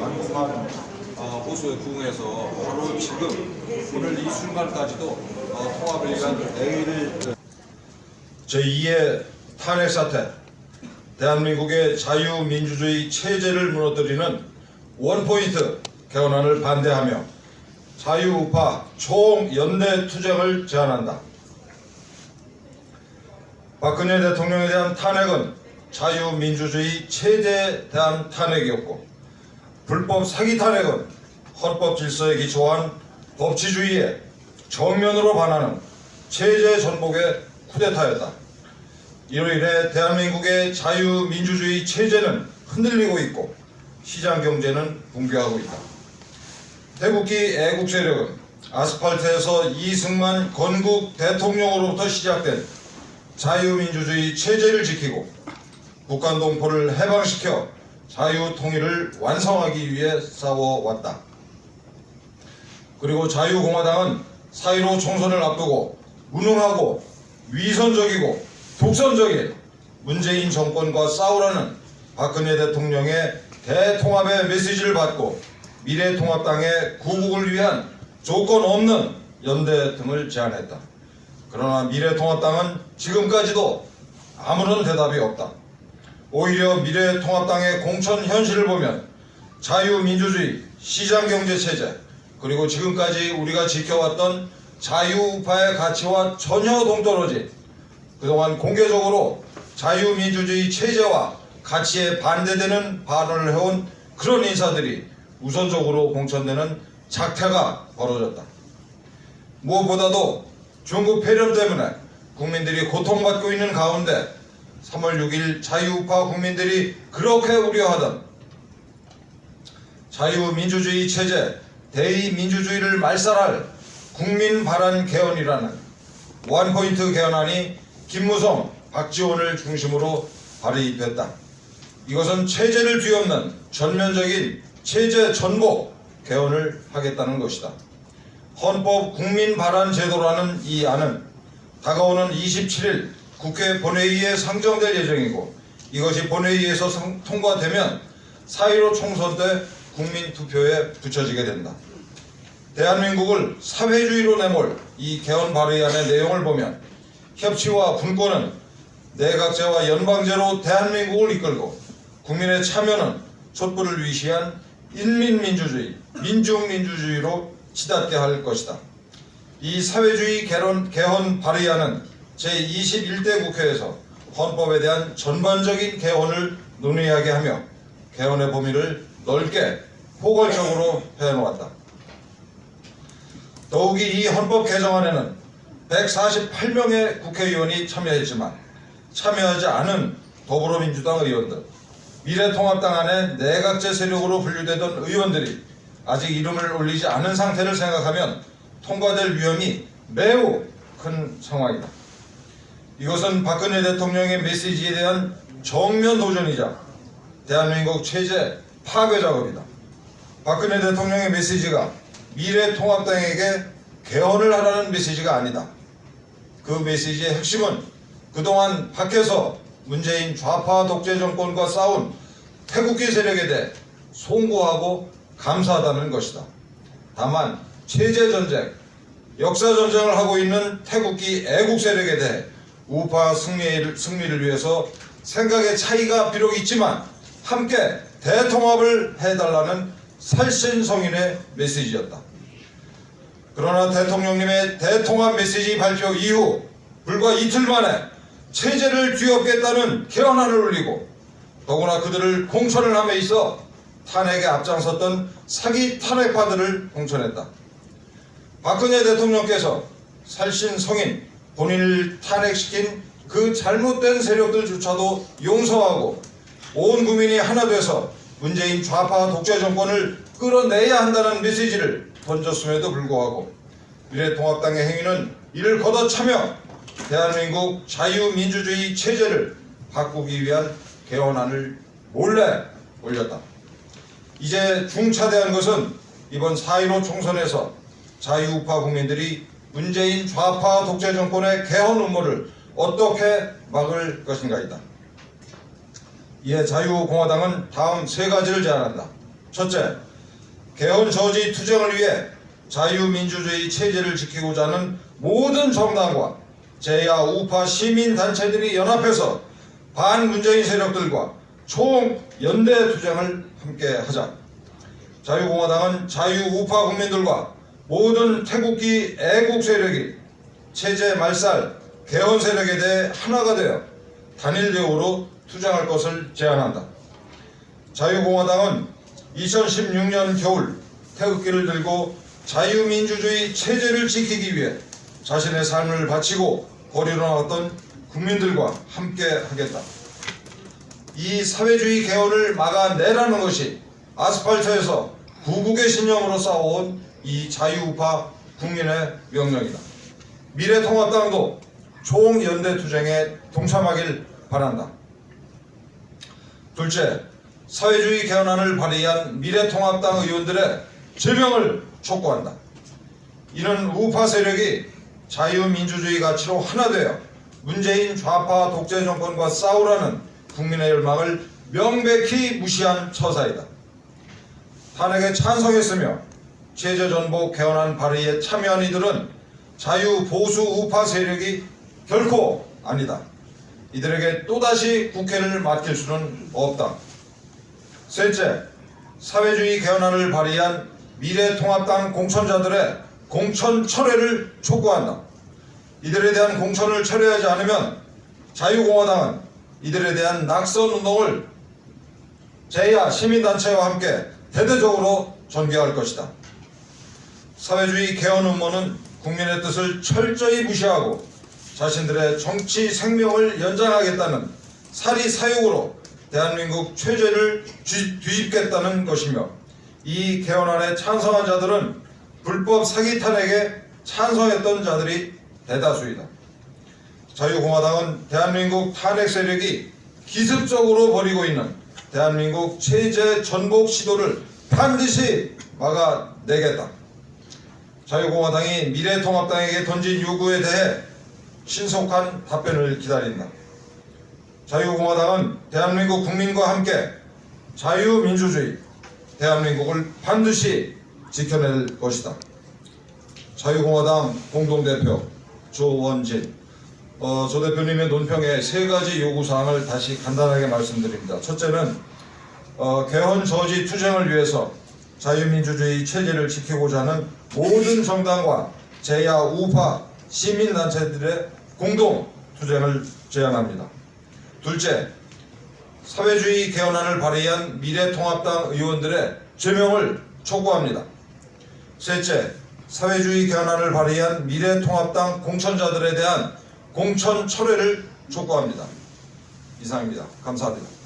완공한 어, 호수에 부응해서 바로 지금 오늘 이 순간까지도 어, 통합을 위한 대의를 제2의 탄핵 사태, 대한민국의 자유민주주의 체제를 무너뜨리는 원포인트 개헌안을 반대하며 자유우파 총연대 투쟁을 제안한다. 박근혜 대통령에 대한 탄핵은 자유민주주의 체제에 대한 탄핵이었고 불법 사기 탄핵은 헌법 질서에 기초한 법치주의에 정면으로 반하는 체제 전복의 쿠데타였다. 이로 인해 대한민국의 자유민주주의 체제는 흔들리고 있고 시장 경제는 붕괴하고 있다. 태국기 애국 세력은 아스팔트에서 이승만 건국 대통령으로부터 시작된 자유민주주의 체제를 지키고 북한 동포를 해방시켜 자유 통일을 완성하기 위해 싸워왔다. 그리고 자유공화당은 4.15 총선을 앞두고 무능하고 위선적이고 독선적인 문재인 정권과 싸우라는 박근혜 대통령의 대통합의 메시지를 받고 미래통합당의 구국을 위한 조건 없는 연대 등을 제안했다. 그러나 미래통합당은 지금까지도 아무런 대답이 없다. 오히려 미래통합당의 공천 현실을 보면 자유민주주의, 시장경제체제, 그리고 지금까지 우리가 지켜왔던 자유우파의 가치와 전혀 동떨어진 그동안 공개적으로 자유민주주의 체제와 가치에 반대되는 발언을 해온 그런 인사들이 우선적으로 공천되는 작태가 벌어졌다. 무엇보다도 중국 폐렴 때문에 국민들이 고통받고 있는 가운데 3월 6일 자유우파 국민들이 그렇게 우려하던 자유민주주의 체제, 대의민주주의를 말살할 국민 발안 개헌이라는 원포인트 개헌안이 김무성, 박지원을 중심으로 발의됐다. 이것은 체제를 뒤엎는 전면적인 체제 전복 개헌을 하겠다는 것이다. 헌법 국민 발안 제도라는 이 안은 다가오는 27일 국회 본회의에 상정될 예정이고 이것이 본회의에서 상- 통과되면 4.15 총선 때 국민 투표에 붙여지게 된다. 대한민국을 사회주의로 내몰 이 개헌 발의안의 내용을 보면 협치와 분권은 내각제와 연방제로 대한민국을 이끌고 국민의 참여는 촛불을 위시한 인민민주주의, 민중민주주의로 치닫게 할 것이다. 이 사회주의 개헌, 개헌 발의안은 제21대 국회에서 헌법에 대한 전반적인 개헌을 논의하게 하며 개헌의 범위를 넓게 포괄적으로 해놓았다. 더욱이 이 헌법 개정안에는 148명의 국회의원이 참여했지만 참여하지 않은 더불어민주당 의원들, 미래통합당 안에 내각제 세력으로 분류되던 의원들이 아직 이름을 올리지 않은 상태를 생각하면 통과될 위험이 매우 큰 상황이다. 이것은 박근혜 대통령의 메시지에 대한 정면 도전이자 대한민국 체제 파괴 작업이다. 박근혜 대통령의 메시지가 미래통합당에게 개헌을 하라는 메시지가 아니다. 그 메시지의 핵심은 그동안 밖에서 문재인 좌파 독재 정권과 싸운 태국기 세력에 대해 송구하고 감사하다는 것이다. 다만 체제 전쟁, 역사 전쟁을 하고 있는 태국기 애국 세력에 대해 우파 승리를, 승리를 위해서 생각의 차이가 비록 있지만 함께 대통합을 해달라는 살신성인의 메시지였다. 그러나 대통령님의 대통합 메시지 발표 이후 불과 이틀 만에 체제를 뒤엎겠다는 개헌안을 올리고 더구나 그들을 공천을 함에 있어 탄핵에 앞장섰던 사기 탄핵파들을 공천했다. 박근혜 대통령께서 살신 성인 본인을 탄핵시킨 그 잘못된 세력들조차도 용서하고 온 국민이 하나 돼서 문재인 좌파 독재 정권을 끌어내야 한다는 메시지를 던졌음에도 불구하고 미래통합당의 행위는 이를 걷어차며 대한민국 자유민주주의 체제를 바꾸기 위한 개헌안을 몰래 올렸다. 이제 중차대한 것은 이번 4.15 총선에서 자유우파 국민들이 문재인 좌파 독재 정권의 개헌 음모를 어떻게 막을 것인가이다. 이에 자유공화당은 다음 세 가지를 제안한다. 첫째, 개헌 저지 투쟁을 위해 자유민주주의 체제를 지키고자 하는 모든 정당과 제야 우파 시민 단체들이 연합해서 반문재인 세력들과 총 연대 투쟁을 함께 하자. 자유공화당은 자유우파 국민들과 모든 태국기 애국 세력이 체제 말살, 개헌 세력에 대해 하나가 되어 단일 대우로 투쟁할 것을 제안한다. 자유공화당은 2016년 겨울 태극기를 들고 자유민주주의 체제를 지키기 위해 자신의 삶을 바치고 거리로 나왔던 국민들과 함께 하겠다. 이 사회주의 개헌을 막아내라는 것이 아스팔트에서 구국의 신념으로 싸워온 이 자유우파 국민의 명령이다. 미래통합당도 총연대 투쟁에 동참하길 바란다. 둘째, 사회주의 개헌안을 발의한 미래통합당 의원들의 제명을 촉구한다. 이는 우파 세력이 자유민주주의 가치로 하나 되어 문재인 좌파 독재 정권과 싸우라는 국민의 열망을 명백히 무시한 처사이다. 탄핵에 찬성했으며 체제 전복 개헌안 발의에 참여한 이들은 자유 보수 우파 세력이 결코 아니다. 이들에게 또다시 국회를 맡길 수는 없다. 셋째, 사회주의 개헌안을 발의한 미래통합당 공천자들의 공천 철회를 촉구한다. 이들에 대한 공천을 철회하지 않으면 자유공화당은 이들에 대한 낙선 운동을 제야 시민단체와 함께 대대적으로 전개할 것이다. 사회주의 개헌 음모는 국민의 뜻을 철저히 무시하고 자신들의 정치 생명을 연장하겠다는 사리 사욕으로 대한민국 체제를 뒤- 뒤집겠다는 것이며 이 개헌안에 찬성한 자들은 불법 사기 탄핵에 찬성했던 자들이 대다수이다. 자유공화당은 대한민국 탄핵 세력이 기습적으로 벌이고 있는 대한민국 체제 전복 시도를 반드시 막아내겠다. 자유공화당이 미래통합당에게 던진 요구에 대해 신속한 답변을 기다린다. 자유공화당은 대한민국 국민과 함께 자유민주주의, 대한민국을 반드시 지켜낼 것이다. 자유공화당 공동대표 조원진 어, 조 대표님의 논평에 세 가지 요구 사항을 다시 간단하게 말씀드립니다. 첫째는 어, 개헌 저지 투쟁을 위해서 자유민주주의 체제를 지키고자 하는 모든 정당과 제야 우파 시민단체들의 공동 투쟁을 제안합니다. 둘째, 사회주의 개헌안을 발의한 미래통합당 의원들의 제명을 촉구합니다. 셋째, 사회주의 개헌안을 발의한 미래통합당 공천자들에 대한 공천 철회를 촉구합니다. 이상입니다. 감사합니다.